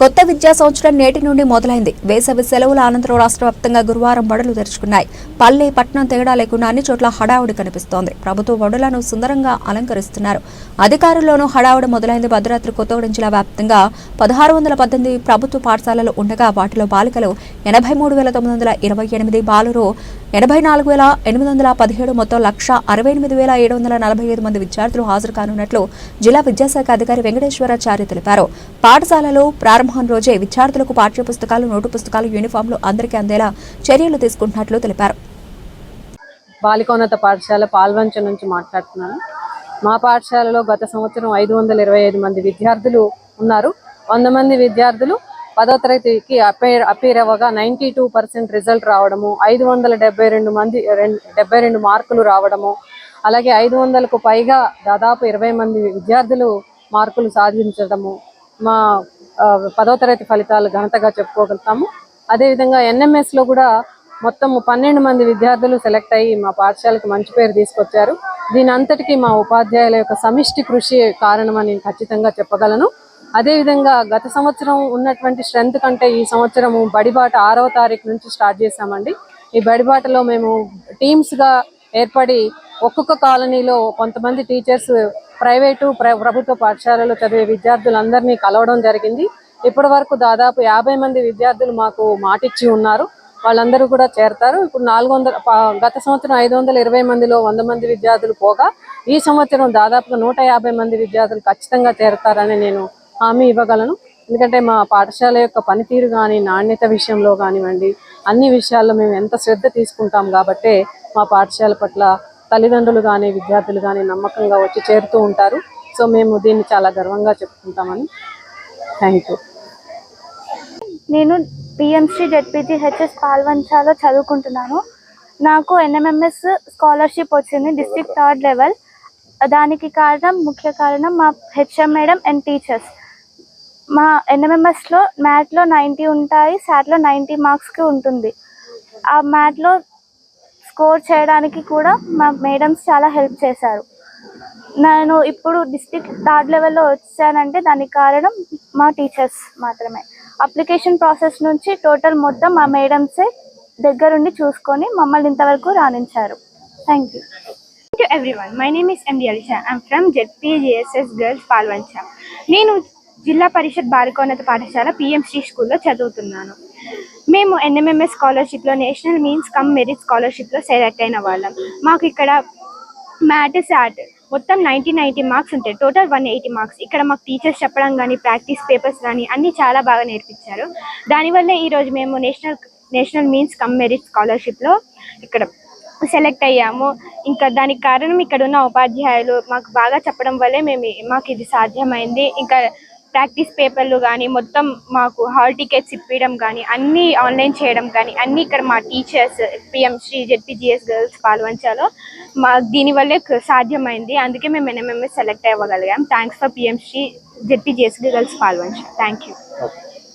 కొత్త విద్యా సంవత్సరం నేటి నుండి మొదలైంది. వేసవి సెలవుల అనంతరం రాష్ట్ర వ్యాప్తంగా గురువారం బడులు తెరుచుకున్నాయి. పల్లె పట్టణం తేడా లేకుండా అన్ని చోట్ల హడావుడి కనిపిస్తోంది. ప్రభుత్వ బడులను సుందరంగా అలంకరిస్తున్నారు. అధికారుల్లోనూ హడావుడి మొదలైంది. భద్రాద్రి కొత్తగూడెం జిల్లా వ్యాప్తంగా పదహారు వందల పద్దెనిమిది ప్రభుత్వ పాఠశాలలు ఉండగా వాటిలో బాలికలు ఎనభై మూడు వేల తొమ్మిది వందల ఇరవై ఎనిమిది బాలురు ఎనభై నాలుగు వేల ఎనిమిది వందల పదిహేడు మొత్తం లక్ష అరవై ఎనిమిది వేల ఏడు వందల నలభై ఐదు మంది విద్యార్థులు హాజరు కానున్నట్లు జిల్లా విద్యాశాఖ అధికారి వెంకటేశ్వరాచార్య తెలిపారు. పాఠశాలలు ప్రారంభం రోజే విద్యార్థులకు పాఠ్య పుస్తకాలు నోటు పుస్తకాలు యూనిఫామ్లు అందరికీ అందేలా చర్యలు తీసుకుంటున్నట్లు తెలిపారు. బాలికోన్నత పాఠశాల పాల్వంచ నుంచి మాట్లాడుతున్నాను. మా పాఠశాలలో గత సంవత్సరం ఐదు వందల ఇరవై ఐదు మంది విద్యార్థులు ఉన్నారు. వంద మంది విద్యార్థులు పదో తరగతికి అపేర్ అపేర్ అవ్వగా నైంటీ టూ పర్సెంట్ రిజల్ట్ రావడము ఐదు వందల డెబ్బై రెండు మంది డెబ్బై రెండు మార్కులు రావడము అలాగే ఐదు వందలకు పైగా దాదాపు ఇరవై మంది విద్యార్థులు మార్కులు సాధించడము. మా పదో తరగతి ఫలితాలు ఘనతగా చెప్పుకోగలుగుతాము. అదేవిధంగా ఎన్ఎంఎస్లో లో కూడా మొత్తం పన్నెండు మంది విద్యార్థులు సెలెక్ట్ అయ్యి మా పాఠశాలకు మంచి పేరు తీసుకొచ్చారు. దీని అంతటికీ మా ఉపాధ్యాయుల యొక్క సమిష్టి కృషి కారణమని నేను ఖచ్చితంగా చెప్పగలను. అదేవిధంగా గత సంవత్సరం ఉన్నటువంటి స్ట్రెంత్ కంటే ఈ సంవత్సరము బడిబాట ఆరవ తారీఖు నుంచి స్టార్ట్ చేశామండి. ఈ బడిబాటలో మేము టీమ్స్గా ఏర్పడి ఒక్కొక్క కాలనీలో కొంతమంది టీచర్స్ ప్రైవేటు ప్రభుత్వ పాఠశాలలో చదివే విద్యార్థులందరినీ కలవడం జరిగింది. ఇప్పటి వరకు దాదాపు యాభై మంది విద్యార్థులు మాకు మాటిచ్చి ఉన్నారు. వాళ్ళందరూ కూడా చేరతారు. ఇప్పుడు నాలుగు వందల గత సంవత్సరం ఐదు వందల ఇరవై మందిలో వంద మంది విద్యార్థులు పోగా ఈ సంవత్సరం దాదాపుగా నూట యాభై మంది విద్యార్థులు ఖచ్చితంగా చేరతారని నేను హామీ ఇవ్వగలను. ఎందుకంటే మా పాఠశాల యొక్క పనితీరు కానీ నాణ్యత విషయంలో కానివ్వండి అన్ని విషయాల్లో మేము ఎంత శ్రద్ధ తీసుకుంటాం కాబట్టే మా పాఠశాల పట్ల తల్లిదండ్రులు కానీ విద్యార్థులు కానీ నమ్మకంగా వచ్చి చేరుతూ ఉంటారు. సో మేము దీన్ని చాలా గర్వంగా చెప్పుకుంటామని. Thank you. నేను పిఎంసి జెడ్పీజీ హెచ్ఎస్ పాల్వంచాలో చదువుకుంటున్నాను. నాకు ఎన్ఎంఎంఎస్ స్కాలర్షిప్ వచ్చింది డిస్ట్రిక్ట్ థర్డ్ లెవెల్. దానికి కారణం ముఖ్య కారణం మా హెచ్ఎం మేడం అండ్ టీచర్స్. మా ఎన్ఎంఎంఎస్లో మ్యాథ్లో నైంటీ ఉంటాయి శాట్లో నైంటీ మార్క్స్కి ఉంటుంది. ఆ మ్యాథ్లో స్కోర్ చేయడానికి కూడా మా మేడమ్స్ చాలా హెల్ప్ చేశారు. నేను ఇప్పుడు డిస్ట్రిక్ట్ థర్డ్ లెవెల్లో వచ్చానంటే దానికి కారణం మా టీచర్స్ మాత్రమే. అప్లికేషన్ ప్రాసెస్ నుంచి టోటల్ మొత్తం మా మేడమ్సే దగ్గరుండి చూసుకొని మమ్మల్ని ఇంతవరకు రాణించారు. Thank you to everyone my name is MD Alisha I'm from ZPGSS girls Palvancha నేను జిల్లా పరిషత్ బాలికోన్నత పాఠశాల పిఎంసి స్కూల్లో చదువుతున్నాను. మేము ఎన్ఎంఎంఎస్ స్కాలర్షిప్లో నేషనల్ మీన్స్ కమ్ మెరిట్ స్కాలర్షిప్లో సెలెక్ట్ అయిన వాళ్ళం. మాకు ఇక్కడ మ్యాట్ శాట్ మొత్తం నైంటీ నైంటీ మార్క్స్ ఉంటాయి. Total one eighty marks. ఇక్కడ మాకు టీచర్స్ చెప్పడం కానీ ప్రాక్టీస్ పేపర్స్ కానీ అన్నీ చాలా బాగా నేర్పించారు. దానివల్ల ఈరోజు మేము national national means cum merit స్కాలర్షిప్లో ఇక్కడ సెలెక్ట్ అయ్యాము. ఇంకా దానికి కారణం ఇక్కడ ఉన్న ఉపాధ్యాయులు మాకు బాగా చెప్పడం వల్లే మేము మాకు ఇది సాధ్యమైంది. ఇంకా ప్రాక్టీస్ పేపర్లు కానీ మొత్తం మాకు హాల్ టికెట్స్ ఇప్పించడం కానీ అన్నీ ఆన్లైన్ చేయడం కానీ అన్నీ ఇక్కడ మా teachers PM Shri ZPGS girls పాల్వంచాలో మా దీనివల్లే సాధ్యమైంది. అందుకే మేము NMMS select అవ్వగలిగాం. Thanks for PM Shri ZPGS girls Palvancha. Thank you.